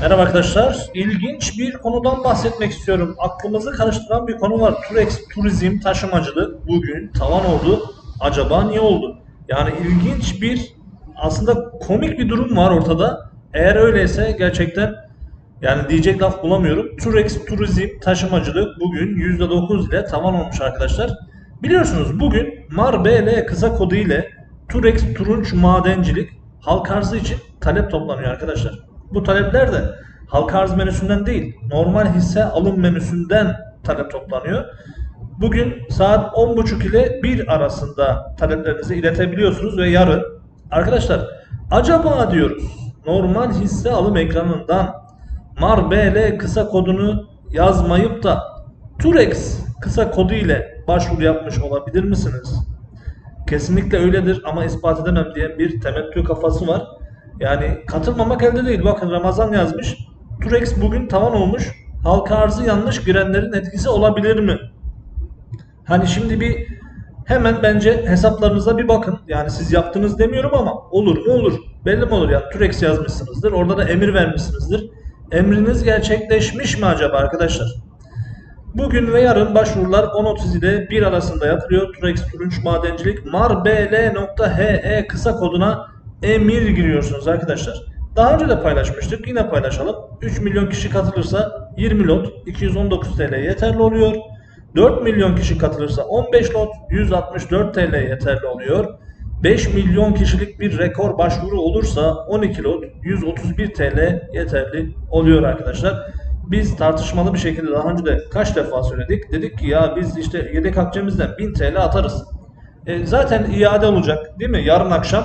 Merhaba arkadaşlar. İlginç bir konudan bahsetmek istiyorum. Aklımızı karıştıran bir konu var. Turex Turizm Taşımacılık bugün tavan oldu. Acaba niye oldu? Yani ilginç bir aslında komik bir durum var ortada. Eğer öyleyse gerçekten yani diyecek laf bulamıyorum. Turex Turizm Taşımacılık bugün %9 ile tavan olmuş arkadaşlar. Biliyorsunuz bugün MAR BL kısa kodu ile Turex Turunç Madencilik halk arzı için talep toplanıyor arkadaşlar. Bu talepler de halka arz menüsünden değil, normal hisse alım menüsünden talep toplanıyor. Bugün saat 10.30 ile 1 arasında taleplerinizi iletebiliyorsunuz ve yarın arkadaşlar acaba diyoruz normal hisse alım ekranından MAR BL kısa kodunu yazmayıp da Turex kısa kodu ile başvuru yapmış olabilir misiniz? Kesinlikle öyledir ama ispat edemem diye bir temettü kafası var. Yani katılmamak elde değil. Bakın Ramazan yazmış. Turex bugün tavan olmuş. Halka arzı yanlış girenlerin etkisi olabilir mi? Hani şimdi bir hemen bence hesaplarınıza bir bakın. Yani siz yaptınız demiyorum ama olur mu olur. Belli mi olur yani Turex yazmışsınızdır. Orada da emir vermişsinizdir. Emriniz gerçekleşmiş mi acaba arkadaşlar? Bugün ve yarın başvurular 10.30 ile 1 arasında yapılıyor. Turex Turunç Madencilik marbl.he kısa koduna emir giriyorsunuz arkadaşlar. Daha önce de paylaşmıştık. Yine paylaşalım. 3 milyon kişi katılırsa 20 lot 219 TL yeterli oluyor. 4 milyon kişi katılırsa 15 lot 164 TL yeterli oluyor. 5 milyon kişilik bir rekor başvuru olursa 12 lot 131 TL yeterli oluyor arkadaşlar. Biz tartışmalı bir şekilde daha önce de kaç defa söyledik. Dedik ki ya biz işte yedek akçemizden 1000 TL atarız. E, zaten iade olacak değil mi? Yarın akşam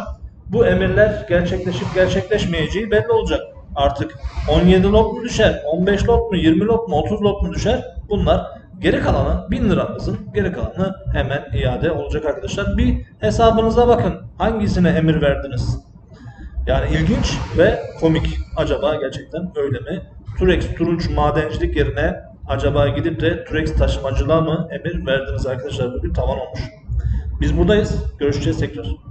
bu emirler gerçekleşip gerçekleşmeyeceği belli olacak. Artık 17 lot mu düşer, 15 lot mu, 20 lot mu, 30 lot mu düşer? Bunlar geri kalanı 1000 liramızın geri kalanı hemen iade olacak arkadaşlar. Bir hesabınıza bakın. Hangisine emir verdiniz? Yani ilginç ve komik. Acaba gerçekten öyle mi? Turex Turunç madencilik yerine acaba gidip de Turex taşımacılığa mı emir verdiniz arkadaşlar? Bugün tavan olmuş. Biz buradayız. Görüşeceğiz tekrar.